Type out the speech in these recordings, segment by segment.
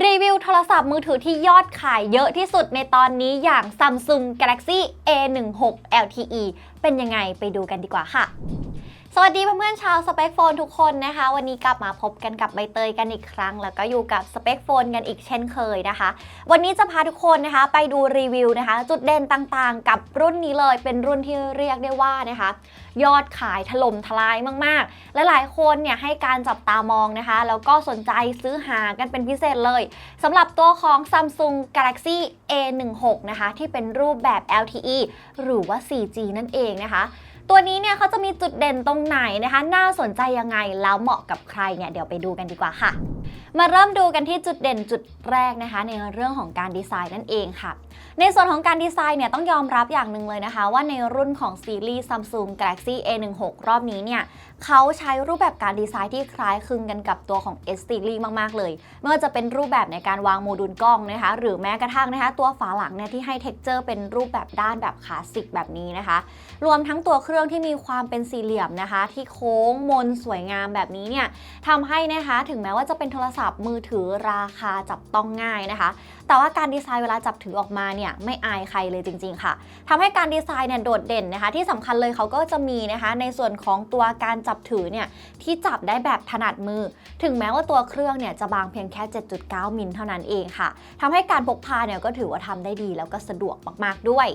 รีวิวโทรศัพท์มือถือที่ยอดขายเยอะที่สุดในตอนนี้อย่าง Samsung Galaxy A16 LTE เป็นยังไงไปดูกันดีกว่าค่ะ สวัสดีเพื่อนๆชาวสเปคโฟนทุกคนนะคะ วันนี้กลับมาพบกันกับใบเตยกันอีกครั้ง แล้วก็อยู่กับสเปคโฟนกันอีกเช่นเคยนะคะ วันนี้จะพาทุกคนนะคะไปดูรีวิวนะคะ จุดเด่นต่างๆ กับรุ่นนี้เลย เป็นรุ่นที่เรียกได้ว่านะคะ ยอดขายถล่มทลายมากๆ และหลายคนเนี่ยให้การจับตามองนะคะ แล้วก็สนใจซื้อหากันเป็นพิเศษเลยสำหรับตัวของ Samsung Galaxy A16 นะคะที่เป็นรูปแบบ LTE หรือว่า 4G นั่นเองนะคะ ตัวนี้เนี่ยเขาจะมีจุดเด่นตรงไหนนะคะ น่าสนใจยังไงแล้วเหมาะกับใครเนี่ยเดี๋ยวไปดูกันดีกว่าค่ะ มาเริ่มดูกันที่จุดเด่นจุดแรกนะคะ ในเรื่องของการดีไซน์นั่นเองค่ะ ในส่วนของการดีไซน์เนี่ยต้องยอมรับอย่างหนึ่งเลยนะคะ ว่าในรุ่นของซีรีส์ Samsung Galaxy A16 รอบนี้เนี่ยเขาใช้รูปแบบการดีไซน์ที่คล้ายคลึงกันกับตัวของ S Series มาก ๆ เลยไม่ว่าจะเป็นรูปแบบในการวางโมดูลกล้องนะคะ หรือแม้กระทั่งนะคะ ตัวฝาหลังเนี่ยที่ให้เท็กเจอร์เป็นรูปแบบด้านแบบคลาสสิกแบบนี้นะคะ รวมทั้งตัวเครื่องที่มีความเป็นสี่เหลี่ยมนะคะ ที่โค้งมนสวยงามแบบนี้เนี่ยทำให้นะคะถึงแม้ว่าจะเป็นโทรศัพท์มือถือราคาจับต้องง่ายนะคะ แต่ว่าการดีไซน์เวลาจับถือออกมาเนี่ยไม่อายใครเลยจริง ๆ ค่ะทำให้การดีไซน์เนี่ยโดดเด่นนะคะ ที่สำคัญเลยเขาก็จะมีนะคะ ในส่วนของตัวการจับถือเนี่ยที่จับได้แบบถนัดมือ ถึงแม้ว่าตัวเครื่องเนี่ยจะบางเพียงแค่ 7.9 มิลเท่านั้นเองค่ะทำให้การพกพาเนี่ยก็ถือว่าทำได้ดีแล้วก็สะดวกมากๆด้วย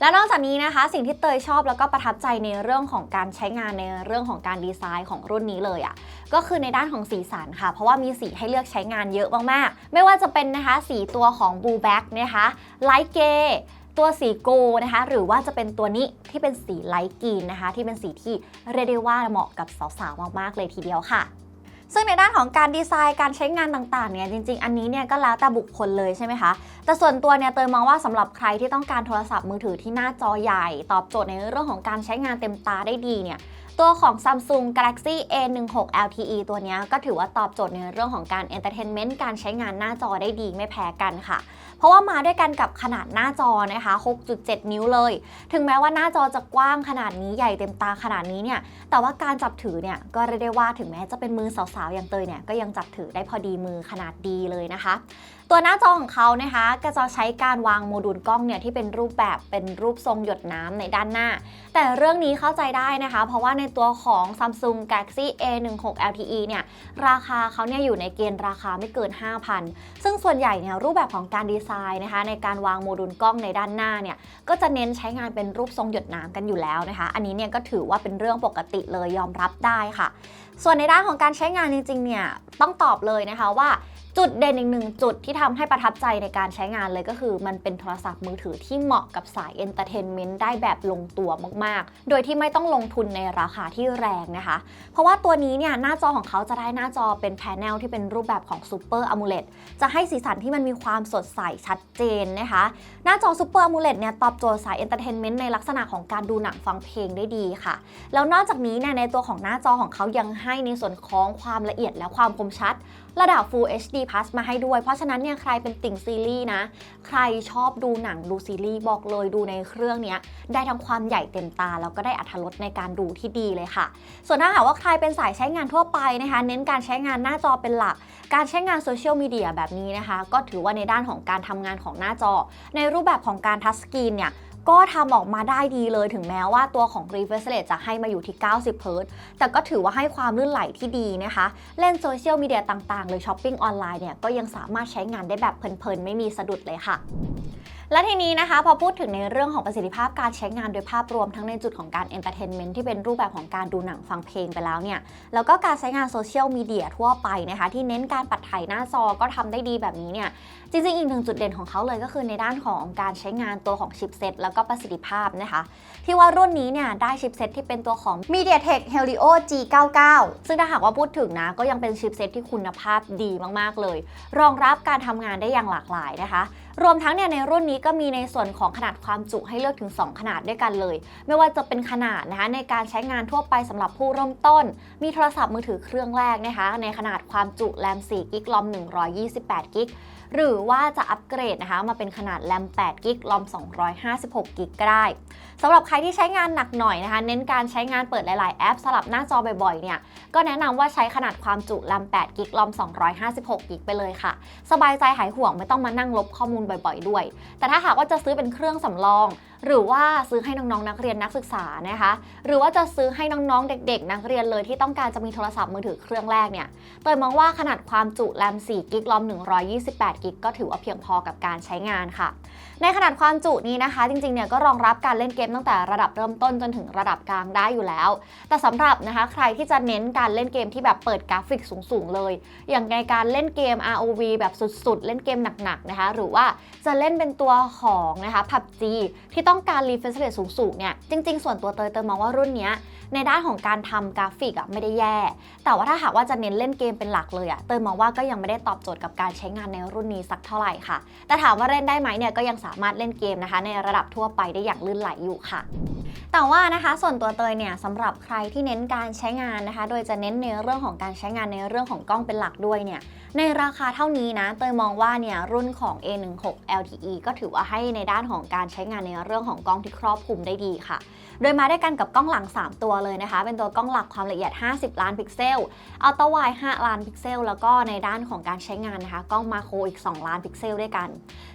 และนอกจากนี้นะคะ สิ่งที่เตยชอบแล้วก็ประทับใจในเรื่องของการใช้งานในเรื่องของการดีไซน์ของรุ่นนี้เลยอะ่ะก็คือในด้านของสีสันค่ะ เพราะว่ามีสีให้เลือกใช้งานเยอะมากๆ ไม่ว่าจะเป็นนะคะสีตัวของของ Blue Back นะคะไลท์เกตัวสีโกนะคะ หรือว่าจะเป็นตัวนี้ที่เป็นสีไลท์กรีนนะคะ ที่เป็นสีที่เรียกได้ว่าเหมาะกับสาวๆ มากๆ เลยทีเดียวค่ะ ซึ่งในด้านของการดีไซน์การใช้งานต่างๆ เนี่ยจริงๆ อันนี้เนี่ยก็แล้วแต่บุคคลเลยใช่ไหมคะ แต่ส่วนตัวเนี่ยเตยมองว่าสำหรับใครที่ต้องการโทรศัพท์มือถือที่หน้าจอใหญ่ ตอบโจทย์ในเรื่องของการใช้งานเต็มตาได้ดีเนี่ยตัวของ Samsung Galaxy A16 LTE ตัวนี้ก็ถือว่าตอบโจทย์ในเรื่องของการ Entertainment การใช้งานหน้าจอได้ดีไม่แพ้กันค่ะ เพราะว่ามาด้วยกันกับขนาดหน้าจอนะคะ 6.7 นิ้วเลย ถึงแม้ว่าหน้าจอจะกว้างขนาดนี้ใหญ่เต็มตาขนาดนี้เนี่ย แต่ว่าการจับถือเนี่ยก็เรียกได้ว่าถึงแม้จะเป็นมือสาวๆอย่างเตยเนี่ยก็ยังจับถือได้พอดีมือขนาดดีเลยนะคะ ตัวหน้าจอของเขานะคะก็จะใช้การวางโมดูลกล้องเนี่ยที่เป็นรูปแบบเป็นรูปทรงหยดน้ำในด้านหน้า แต่เรื่องนี้เข้าใจได้นะคะ เพราะว่าในตัวของ Samsung Galaxy A16 LTE เนี่ยราคาเขาเนี่ยอยู่ในเกณฑ์ราคาไม่เกิน 5,000 ซึ่งส่วนใหญ่เนี่ยรูปแบบของการดีไซน์นะคะ ในการวางโมดูลกล้องในด้านหน้าเนี่ยก็จะเน้นใช้งานเป็นรูปทรงหยดน้ำกันอยู่แล้วนะคะ อันนี้เนี่ยก็ถือว่าเป็นเรื่องปกติเลยยอมรับได้ค่ะ ส่วนในด้านของการใช้งานจริงๆเนี่ยต้องตอบเลยนะคะว่าจุดเด่นอีกหนึ่งจุดที่ทำให้ประทับใจในการใช้งานเลยก็คือ มันเป็นโทรศัพท์มือถือที่เหมาะกับสายเอนเตอร์เทนเมนต์ได้แบบลงตัวมากๆ โดยที่ไม่ต้องลงทุนในราคาที่แรงนะคะ เพราะว่าตัวนี้เนี่ยหน้าจอของเขาจะได้หน้าจอเป็นแผงที่เป็นรูปแบบของ Super AMOLED จะให้สีสันที่มันมีความสดใสชัดเจนนะคะ หน้าจอ Super AMOLED เนี่ยตอบโจทย์สายเอนเตอร์เทนเมนต์ในลักษณะของการดูหนังฟังเพลงได้ดีค่ะแล้วนอกจากนี้เนี่ยในตัวของหน้าจอของเขายังให้ในส่วนของความละเอียดและความคมชัด ระดับ Full HD Plus มาให้ด้วย เพราะฉะนั้นเนี่ยใครเป็นติ่งซีรีส์นะ ใครชอบดูหนังดูซีรีส์บอกเลยดูในเครื่องเนี้ยได้ทั้งความใหญ่เต็มตา แล้วก็ได้อัธรสในการดูที่ดีเลยค่ะ ส่วนถ้าหากว่าใครเป็นสายใช้งานทั่วไปนะคะ เน้นการใช้งานหน้าจอเป็นหลัก การใช้งานโซเชียลมีเดียแบบนี้นะคะ ก็ถือว่าในด้านของการทำงานของหน้าจอ ในรูปแบบของการทัชสกรีนเนี่ย ก็ทำออกมาได้ดีเลยถึงแม้ว่าตัวของ refresh rate จะให้มาอยู่ที่ 90 Hz แต่ก็ถือว่าให้ความลื่นไหลที่ดีนะคะ เล่นโซเชียลมีเดียต่างๆ หรือช้อปปิ้งออนไลน์เนี่ยก็ยังสามารถใช้งานได้แบบเพลินๆ ไม่มีสะดุดเลยค่ะและทีนี้นะคะพอพูดถึงในเรื่องของประสิทธิภาพการใช้งานโดยภาพรวมทั้งในจุดของการเอนเตอร์เทนเมนต์ที่เป็นรูปแบบของการดูหนังฟังเพลงไปแล้วเนี่ย แล้วก็การใช้งานโซเชียลมีเดียทั่วไปนะคะ ที่เน้นการปัดถ่ายหน้าจอก็ทำได้ดีแบบนี้เนี่ย จริงๆ อีกหนึ่งจุดเด่นของเขาเลยก็คือในด้านของการใช้งานตัวของชิปเซตแล้วก็ประสิทธิภาพนะคะ ที่ว่ารุ่นนี้เนี่ยได้ชิปเซตที่เป็นตัวของ MediaTek Helio G99 ซึ่งถ้าหากว่าพูดถึงนะ ก็ยังเป็นชิปเซตที่คุณภาพดีมากๆเลย รองรับการทำงานได้อย่างหลากหลายนะคะรวมทั้งเนี่ยในรุ่นนี้ก็มีในส่วนของขนาดความจุให้เลือกถึง 2 ขนาดด้วยกันเลย ไม่ว่าจะเป็นขนาดนะคะในการใช้งานทั่วไปสำหรับผู้เริ่มต้น มีโทรศัพท์มือถือเครื่องแรกนะคะในขนาดความจุแรม4กิกลอม128กิกหรือว่าจะอัปเกรดนะคะ มาเป็นขนาดแรม8กิกลอม256กิกก็ได้สำหรับใครที่ใช้งานหนักหน่อยนะคะ เน้นการใช้งานเปิดหลายๆ แอปสลับหน้าจอบ่อยๆ เนี่ย ก็แนะนำว่าใช้ขนาดความจุแรม8กิกลอม256กิกไปเลยค่ะ สบายใจหายห่วงไม่ต้องมานั่งลบข้อมูลบ่อย ๆ ด้วย แต่ถ้าหากว่าจะซื้อเป็นเครื่องสำรอง หรือว่าซื้อให้น้องๆนักเรียนนักศึกษานะคะ หรือว่าจะซื้อให้น้องๆ เด็ก ๆ นักเรียนเลยที่ต้องการจะมีโทรศัพท์มือถือเครื่องแรกเนี่ยเตยมองว่าขนาดความจุแรม 4 กิกลอม 128 กิกก็ถือว่าเพียงพอกับการใช้งานค่ะ ในขนาดความจุนี้นะคะ จริงๆ เนี่ยก็รองรับการเล่นเกมตั้งแต่ระดับเริ่มต้นจนถึงระดับกลางได้อยู่แล้ว แต่สำหรับนะคะใครที่จะเน้นการเล่นเกมที่แบบเปิดกราฟิกสูงๆ เลย อย่างในการเล่นเกม ROV แบบสุดๆ เล่นเกมหนักๆ นะคะ หรือว่าจะเล่นเป็นตัวของนะคะ PUBG ที่ต้อง้องการรีเฟรชเรทสูงๆ เนี่ย จริง ๆ ส่วนตัวเตยเตยมองว่ารุ่นนี้ในด้านของการทำกราฟิกอะไม่ได้แย่ แต่ว่าถ้าหากว่าจะเน้นเล่นเกมเป็นหลักเลยอะเตยมองว่าก็ยังไม่ได้ตอบโจทย์กับการใช้งานในรุ่นนี้สักเท่าไหร่ค่ะ แต่ถามว่าเล่นได้ไหมเนี่ยก็ยังสามารถเล่นเกมนะคะ ในระดับทั่วไปได้อย่างลื่นไหลอยู่ค่ะ แต่ว่านะคะส่วนตัวเตยเนี่ยสำหรับใครที่เน้นการใช้งานนะคะ โดยจะเน้นในเรื่องของการใช้งานในเรื่องของกล้องเป็นหลักด้วยเนี่ยในราคาเท่านี้นะเตยมองว่าเนี่ยรุ่นของ A16 LTE ก็ถือว่าให้ในด้านของการใช้งานในเรื่องของกล้องที่ครอบคลุมได้ดีค่ะ โดยมาด้วยกันกับกล้องหลัง 3 ตัวเลยนะคะ เป็นตัวกล้องหลักความละเอียด 50 ล้านพิกเซลอัลตร้าไวด์5ล้านพิกเซล แล้วก็ในด้านของการใช้งานนะคะ กล้องมาโครอีก 2 ล้านพิกเซลด้วยกัน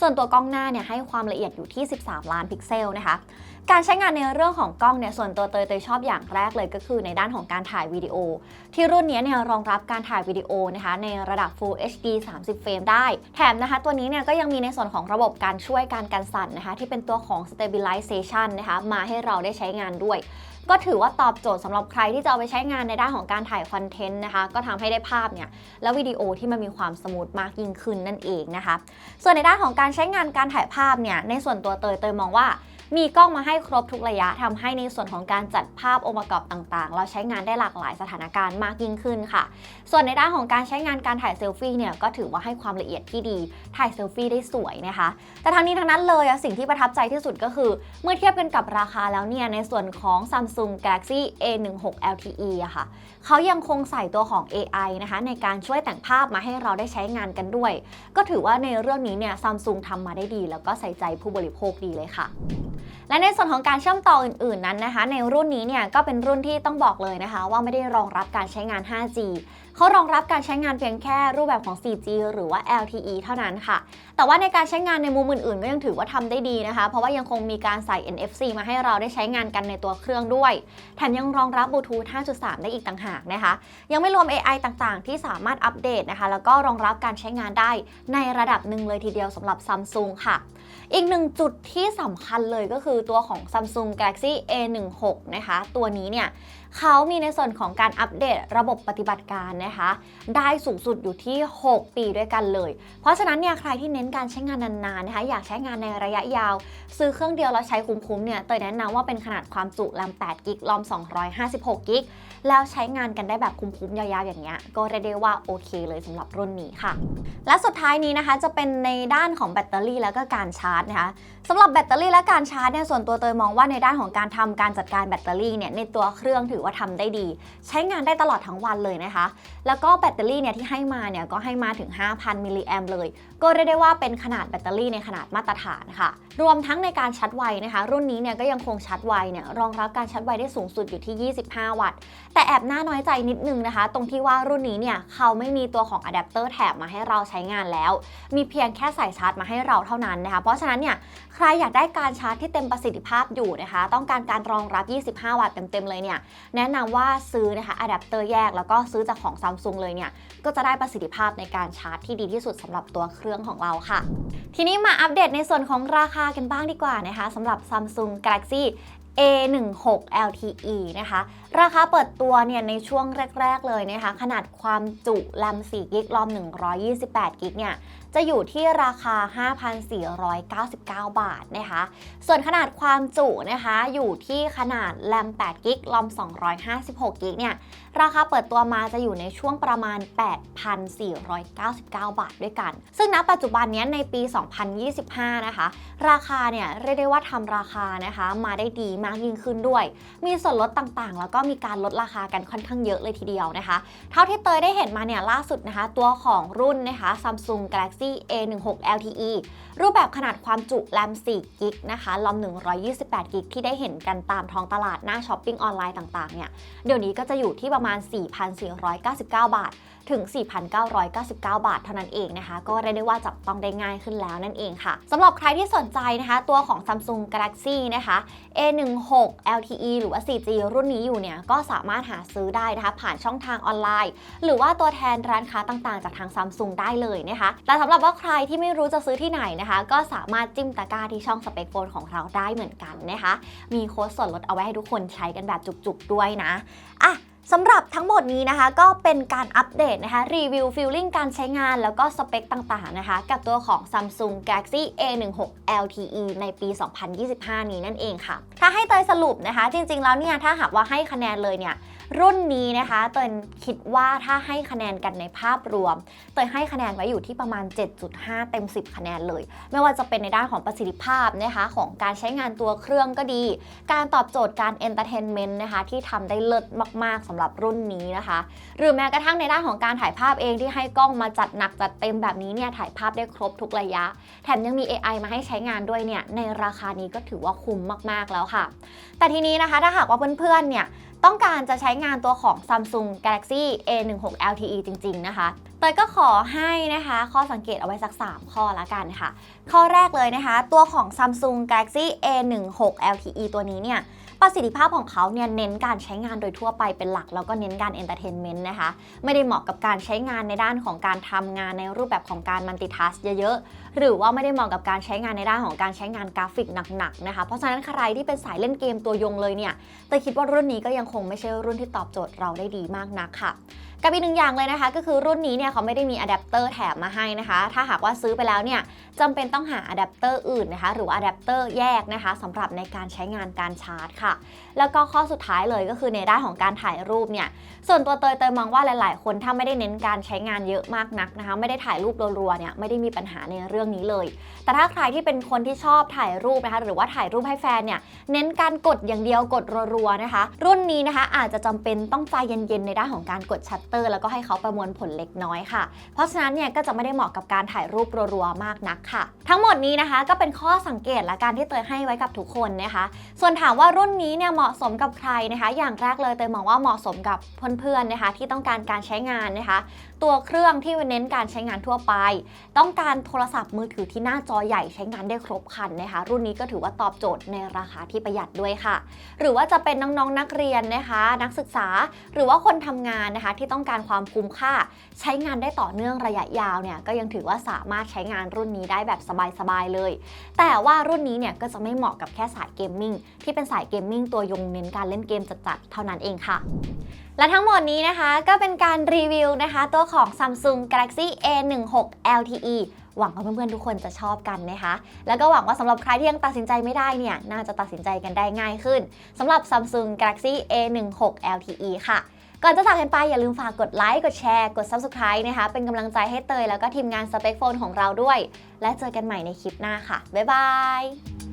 ส่วนตัวกล้องหน้าเนี่ยให้ความละเอียดอยู่ที่ 13 ล้านพิกเซลนะคะ การใช้งานในเรื่องของกล้องเนี่ยส่วนตัวเตยเตยชอบอย่างแรกเลยก็คือในด้านของการถ่ายวิดีโอ ที่รุ่นนี้เนี่ยรองรับการถ่ายวิดีโอนะคะในระดับ Full HD 30 เฟรมได้ แถมนะคะตัวนี้เนี่ยก็ยังมีในส่วนของระบบการช่วยการกันสั่นนะคะที่เป็นตัวของ Stabilization นะคะมาให้เราได้ใช้งานด้วย ก็ถือว่าตอบโจทย์สำหรับใครที่จะเอาไปใช้งานในด้านของการถ่ายคอนเทนต์นะคะก็ทำให้ได้ภาพเนี่ยแล้ววิดีโอที่มันมีความสมูทมากยิ่งขึ้นนั่นเองนะคะส่วนในด้านของการใช้งานการถ่ายภาพเนี่ยในส่วนตัวเตยเตยมองว่า มีกล้องมาให้ครบทุกระยะทำให้ในส่วนของการจัดภาพองค์ประกอบต่างๆ เราใช้งานได้หลากหลายสถานการณ์มากยิ่งขึ้นค่ะ ส่วนในด้านของการใช้งานการถ่ายเซลฟี่เนี่ยก็ถือว่าให้ความละเอียดที่ดี ถ่ายเซลฟี่ได้สวยนะคะ แต่ทั้งนี้ทั้งนั้นเลยสิ่งที่ประทับใจที่สุดก็คือ เมื่อเทียบกันกับราคาแล้วเนี่ยในส่วนของ Samsung Galaxy A16 LTE อะค่ะเขายังคงใส่ตัวของ AI นะคะในการช่วยแต่งภาพมาให้เราได้ใช้งานกันด้วย ก็ถือว่าในเรื่องนี้เนี่ย Samsung ทำมาได้ดี แล้วก็ใส่ใจผู้บริโภคดีเลยค่ะ และในส่วนของการเชื่อมต่ออื่นๆนั้นนะคะ ในรุ่นนี้เนี่ยก็เป็นรุ่นที่ต้องบอกเลยนะคะ ว่าไม่ได้รองรับการใช้งาน 5G เขารองรับการใช้งานเพียงแค่รูปแบบของ 4G หรือว่า LTE เท่านั้นค่ะ แต่ว่าในการใช้งานในมุมอื่นๆ ก็ยังถือว่าทำได้ดีนะคะ เพราะว่ายังคงมีการใส่ NFC มาให้เราได้ใช้งานกันในตัวเครื่องด้วย แถมยังรองรับบลูทูธ 5.3 ได้อีกต่างหากนะคะ ยังไม่รวม AI ต่างๆ ที่สามารถอัปเดตนะคะ แล้วก็รองรับการใช้งานได้ในระดับหนึ่งเลยทีเดียวสำหรับ Samsung ค่ะ อีกหนึ่งจุดที่สำคัญเลยก็คือตัวของ Samsung Galaxy A16 นะคะ ตัวนี้เนี่ย เขามีในส่วนของการอัปเดตระบบปฏิบัติการนะคะ ได้สูงสุดอยู่ที่ 6 ปีด้วยกันเลย เพราะฉะนั้นเนี่ยใครที่เน้นการใช้งานนานๆนะคะอยากใช้งานในระยะยาว ซื้อเครื่องเดียวแล้วใช้คุ้มๆเนี่ยเตยแนะนำว่าเป็นขนาดความจุแรม8กิกรอม 256กิกแล้วใช้งานกันได้แบบคุ้มๆยาวๆอย่างเงี้ยก็เรียกได้ว่าโอเคเลยสำหรับรุ่นนี้ค่ะ และสุดท้ายนี้นะคะจะเป็นในด้านของแบตเตอรี่แล้วก็การชาร์จนะคะสำหรับแบตเตอรี่และการชาร์จเนี่ยส่วนตัวเตยมองว่าในด้านของการทำการจัดการแบตเตอรี่เนี่ยในตัวเครื่องถือว่าทำได้ดี ใช้งานได้ตลอดทั้งวันเลยนะคะ แล้วก็แบตเตอรี่เนี่ยที่ให้มาเนี่ยก็ให้มาถึง 5,000 มิลลิแอมเลย ก็เรียกได้ว่าเป็นขนาดแบตเตอรี่ในขนาดมาตรฐานค่ะ รวมทั้งในการชาร์จไวนะคะ รุ่นนี้เนี่ยก็ยังคงชาร์จไวเนี่ยรองรับการชาร์จไวได้สูงสุดอยู่ที่ 25 วัตต์ แต่แอบน่าน้อยใจนิดนึงนะคะ ตรงที่ว่ารุ่นนี้เนี่ยเขาไม่มีตัวของอะแดปเตอร์แถบมาให้เราใช้งานแล้ว มีเพียงแค่ใส่ชาร์จมาให้เราเท่านั้นนะคะ เพราะฉะนั้นเนี่ยใครอยากได้การชาร์จที่เต็มประสิทธิภาพอยู่นะคะ ต้องการการรองรับ 25 วัตต์เต็มๆเลยเนี่ยแนะนำว่าซื้อนะคะอะแดปเตอร์แยกแล้วก็ซื้อจากของ Samsung เลยเนี่ยก็จะได้ประสิทธิภาพในการชาร์จที่ดีที่สุดสำหรับตัวเครื่องของเราค่ะ ทีนี้มาอัปเดตในส่วนของราคากันบ้างดีกว่านะคะสำหรับ Samsung Galaxy A16 LTE นะคะ ราคาเปิดตัวเนี่ยในช่วงแรก ๆ เลยนะคะ ขนาดความจุแรม4กิกรอม128กิกเนี่ย จะอยู่ที่ราคา 5,499 บาทนะคะ ส่วนขนาดความจุนะคะอยู่ที่ขนาดแรม8กิกรอม256กิกเนี่ยราคาเปิดตัวมาจะอยู่ในช่วงประมาณ 8,499 บาทด้วยกัน ซึ่งณปัจจุบันนี้ในปี 2025 นะคะ ราคาเนี่ยเรียกได้ว่าทำราคานะคะมาได้ดีมากยิ่งขึ้นด้วย มีส่วนลดต่างๆ แล้วก็มีการลดราคากันค่อนข้างเยอะเลยทีเดียวนะคะ เท่าที่เตยได้เห็นมาเนี่ยล่าสุดนะคะ ตัวของรุ่นนะคะ Samsung Galaxy A16 LTE รูปแบบขนาดความจุแรม4กิกนะคะลอม128กิกที่ได้เห็นกันตามท้องตลาดหน้าช้อปปิ้งออนไลน์ต่างๆเนี่ยเดี๋ยวนี้ก็จะอยู่ที่ประมาณ 4,499 บาท ถึง 4,999 บาทเท่านั้นเองนะคะ ก็เรียกได้ว่าจับต้องได้ง่ายขึ้นแล้วนั่นเองค่ะสำหรับใครที่สนใจนะคะ ตัวของ Samsung Galaxy นะคะ A16 LTE หรือว่า 4G รุ่นนี้อยู่เนี่ย ก็สามารถหาซื้อได้นะคะผ่านช่องทางออนไลน์ หรือว่าตัวแทนร้านค้าต่างๆ จากทาง Samsung ได้เลยนะคะแต่สำหรับว่าใครที่ไม่รู้จะซื้อที่ไหนนะคะ ก็สามารถจิ้มตะกร้าที่ช่องสเปคโฟนของเราได้เหมือนกันนะคะ มีโค้ดส่วนลดเอาไว้ให้ทุกคนใช้กันแบบจุกๆด้วยนะอะ สำหรับทั้งหมดนี้นะคะ ก็เป็นการอัปเดตนะคะ รีวิวฟีลลิ่งการใช้งานแล้วก็สเปคต่างๆนะคะ กับตัวของ Samsung Galaxy A16 LTE ในปี 2025 นี้นั่นเองค่ะ ถ้าให้เตยสรุปนะคะ จริงๆแล้วเนี่ย ถ้าหากว่าให้คะแนนเลยเนี่ย รุ่นนี้นะคะเตยคิดว่าถ้าให้คะแนนกันในภาพรวมเตยให้คะแนนไว้อยู่ที่ประมาณ 7.5 เต็ม 10 คะแนนเลย ไม่ว่าจะเป็นในด้านของประสิทธิภาพนะคะของการใช้งานตัวเครื่องก็ดี การตอบโจทย์การเอนเตอร์เทนเมนต์นะคะที่ทำได้เลิศมากๆสำหรับรุ่นนี้นะคะ หรือแม้กระทั่งในด้านของการถ่ายภาพเองที่ให้กล้องมาจัดหนักจัดเต็มแบบนี้เนี่ยถ่ายภาพได้ครบทุกระยะ แถมยังมี AI มาให้ใช้งานด้วยเนี่ยในราคานี้ก็ถือว่าคุ้มมากๆแล้วค่ะ แต่ทีนี้นะคะถ้าหากว่าเพื่อนๆเนี่ย ต้องการจะใช้งานตัวของ Samsung Galaxy A16 LTE จริง ๆ นะคะเตยก็ขอให้นะคะ ข้อสังเกตเอาไว้สัก 3 ข้อละกันค่ะ ข้อแรกเลยนะคะ ตัวของ Samsung Galaxy A16 LTE ตัวนี้เนี่ย ประสิทธิภาพของเขาเนี่ยเน้นการใช้งานโดยทั่วไปเป็นหลัก แล้วก็เน้นการเอนเตอร์เทนเมนต์นะคะ ไม่ได้เหมาะกับการใช้งานในด้านของการทำงานในรูปแบบของการมัลติทัสเยอะๆ หรือว่าไม่ได้เหมาะกับการใช้งานในด้านของการใช้งานกราฟิกหนักๆนะคะ เพราะฉะนั้นใครที่เป็นสายเล่นเกมตัวยงเลยเนี่ยแต่คิดว่ารุ่นนี้ก็ยังคงไม่ใช่รุ่นที่ตอบโจทย์เราได้ดีมากนักค่ะกับอีกหนึ่งอย่างเลยนะคะ ก็คือรุ่นนี้เนี่ยเขาไม่ได้มีอะแดปเตอร์แถมมาให้นะคะ ถ้าหากว่าซื้อไปแล้วเนี่ยจำเป็นต้องหาอะแดปเตอร์อื่นนะคะ หรืออะแดปเตอร์แยกนะคะสำหรับในการใช้งานการชาร์จค่ะแล้วก็ข้อสุดท้ายเลยก็คือในด้านของการถ่ายรูปเนี่ย ส่วนตัวเตยเตยมองว่าหลาย ๆ คนถ้าไม่ได้เน้นการใช้งานเยอะมากนักนะคะ ไม่ได้ถ่ายรูปรัวๆเนี่ยไม่ได้มีปัญหาในเรื่องนี้เลย แต่ถ้าใครที่เป็นคนที่ชอบถ่ายรูปนะคะ หรือว่าถ่ายรูปให้แฟนเนี่ยเน้นการกดอย่างเดียวกดรัวๆนะคะ รุ่นนี้นะคะอาจจะจำเป็นต้องใจเย็นๆในด้านของการกดชัตเตอร์ แล้วก็ให้เขาประมวลผลเล็กน้อยค่ะ เพราะฉะนั้นเนี่ยก็จะไม่ได้เหมาะกับการถ่ายรูปรัวๆมากนักค่ะ ทั้งหมดนี้นะคะก็เป็นข้อสังเกตและการที่เตยให้ไว้กับทุกคนนะคะ ส่วนถามว่ารุ่นนี้เนี่ยเหมาะสมกับใครนะคะ อย่างแรกเลยเตยมองว่าเหมาะสมกับเพื่อนๆนะคะ ที่ต้องการการใช้งานนะคะตัวเครื่องที่เน้นการใช้งานทั่วไป ต้องการโทรศัพท์มือถือที่หน้าจอใหญ่ใช้งานได้ครบครันนะคะ รุ่นนี้ก็ถือว่าตอบโจทย์ในราคาที่ประหยัดด้วยค่ะ หรือว่าจะเป็นน้องๆนักเรียนนะคะ นักศึกษาหรือว่าคนทำงานนะคะ ที่ต้องการความคุ้มค่า ใช้งานได้ต่อเนื่องระยะยาวเนี่ยก็ยังถือว่าสามารถใช้งานรุ่นนี้ได้แบบสบายๆเลย แต่ว่ารุ่นนี้เนี่ยก็จะไม่เหมาะกับแค่สายเกมมิ่งที่เป็นสายเกมมิ่งตัวยงเน้นการเล่นเกมจัดๆเท่านั้นเองค่ะ และทั้งหมดนี้นะคะก็เป็นการรีวิวนะคะ ตัวของ Samsung Galaxy A16 LTE หวังว่าเพื่อนๆทุกคนจะชอบกันนะคะ แล้วก็หวังว่าสำหรับใครที่ยังตัดสินใจไม่ได้เนี่ย น่าจะตัดสินใจกันได้ง่ายขึ้นสำหรับ Samsung Galaxy A16 LTE ค่ะก่อนจะจากกันไปอย่าลืมฝากกดไลค์กดแชร์กด Subscribe นะคะ เป็นกำลังใจให้เตยแล้วก็ทีมงาน Spec Phone ของเราด้วย และเจอกันใหม่ในคลิปหน้าค่ะ บ๊ายบาย